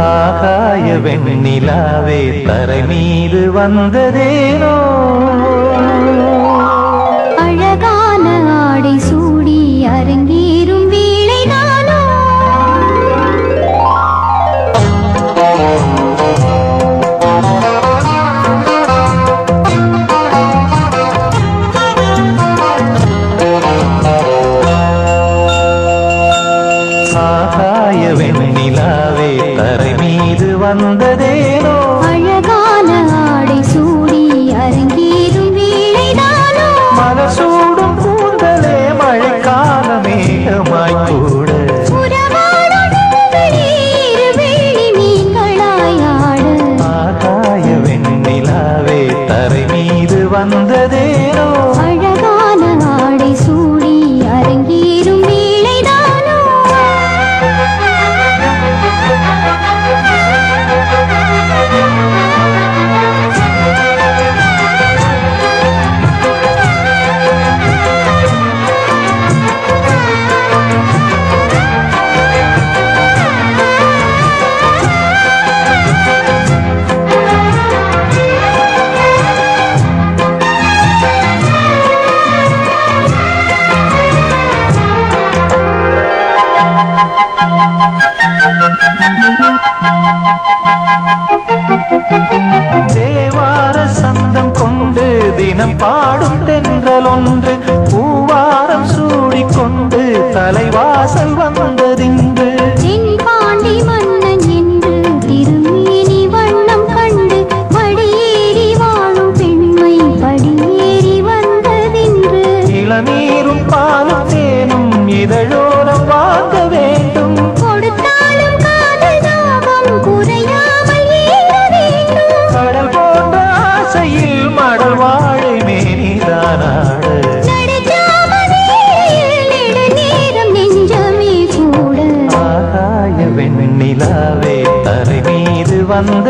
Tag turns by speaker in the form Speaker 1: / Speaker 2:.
Speaker 1: ஆகாய வெண்ணிலாவே தரை மீது வந்ததேனோ? வந்ததேனோ? சேவார சந்தம் கொண்டு தினம் பாடும் தென்றல் ஒன்று.
Speaker 2: வந்து